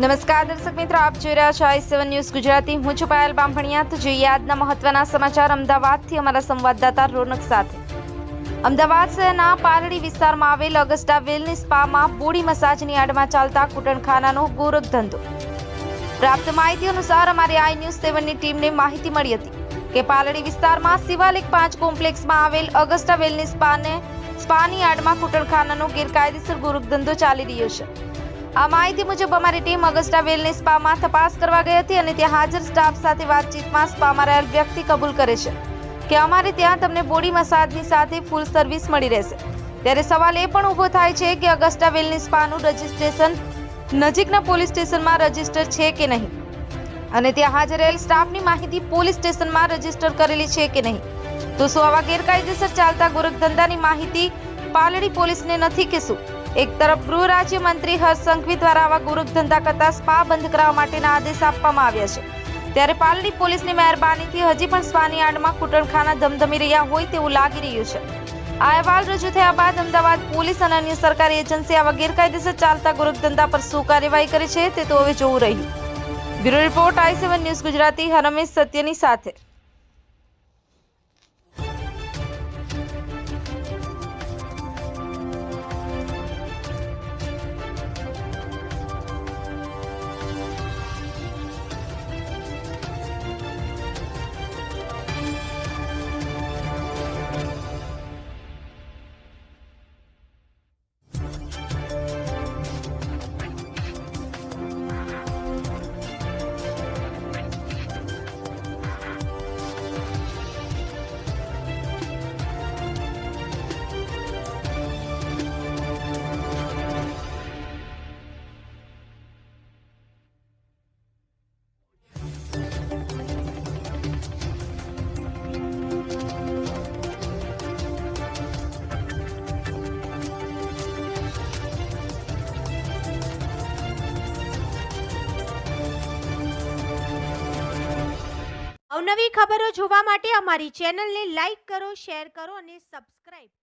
નમસ્કાર દર્શક મિત્રો, આપ જોઈ રહ્યા છો આઈ સેવન ન્યૂઝ ગુજરાતી. હું છું પાયલ બામભણિયા. તો જોઈએ આજના મહત્વના સમાચાર. અમદાવાદથી અમારા સંવાદદાતા રોનક સાથે. અમદાવાદ શહેરના પાલડી વિસ્તારમાં આવેલ અગસ્ટા વેલની સ્પામાં બોડી મસાજની આડમાં ચાલતા કૂટણખાનાનો ગોરખ ધંધો. પ્રાપ્ત માહિતી અનુસાર અમારી આઈ ન્યૂઝ સેવનની ટીમને માહિતી મળી હતી કે પાલડી વિસ્તારમાં શિવાલિક પાંચ કોમ્પ્લેક્સમાં આવેલ અગસ્ટા વેલની સ્પાને સ્પાની આડમાં કુટણખાનાનો ગેરકાયદેસર ગોરખ ધંધો ચાલી રહ્યો છે. આ માહિતી મુજબ અમારી ટીમ અગસ્ટા વેલની સ્પામાં તપાસ કરવા ગઈ હતી અને ત્યાં હાજર સ્ટાફ સાથે વાતચીતમાં સ્પામાં રહેલ વ્યક્તિ કબૂલ કરે છે કે અમારે ત્યાં તમને બોડી મસાજની સાથે ફૂલ સર્વિસ મળી રહેશે. ત્યારે સવાલ એ પણ ઊભો થાય છે કે અગસ્ટા વેલની સ્પાનું રજિસ્ટ્રેશન નજીકના પોલીસ સ્ટેશનમાં રજિસ્ટર છે કે નહીં? અને ત્યાં હાજર રહેલ સ્ટાફની માહિતી પોલીસ સ્ટેશનમાં રજિસ્ટર કરેલી છે કે નહીં? તો શું આવા ગેરકાયદેસર ચાલતા ગોરખધંધાની માહિતી પાલડી પોલીસને નથી કે શું? એક તરફ ગૃહ રાજ્ય મંત્રી હર્ષ સંઘવી દ્વારા આવા ગોરખધંધા કરતા સ્પા બંધ કરાવવા માટેના આદેશ આપવામાં આવ્યા છે. ત્યારે પાલડી પોલીસની મહેરબાનીથી હજી પણ સ્પાની આડમાં કુટણખાના ધમધમી રહ્યા હોય તેવું લાગી રહ્યું છે. આ અહેવાલ રજૂ થયા બાદ અમદાવાદ પોલીસ અને અન્ય સરકારી એજન્સી આવા ગેરકાયદેસર ચાલતા ગોરખધંધા પર શું કાર્યવાહી કરી છે તે તો હવે જોવું રહ્યું. Bureau report I seven news Gujarati, Harmesh સત્યની સાથે. અવનવી ખબરો જોવા માટે અમારી ચેનલને લાઈક કરો શેર કરો અને સબસ્ક્રાઇબ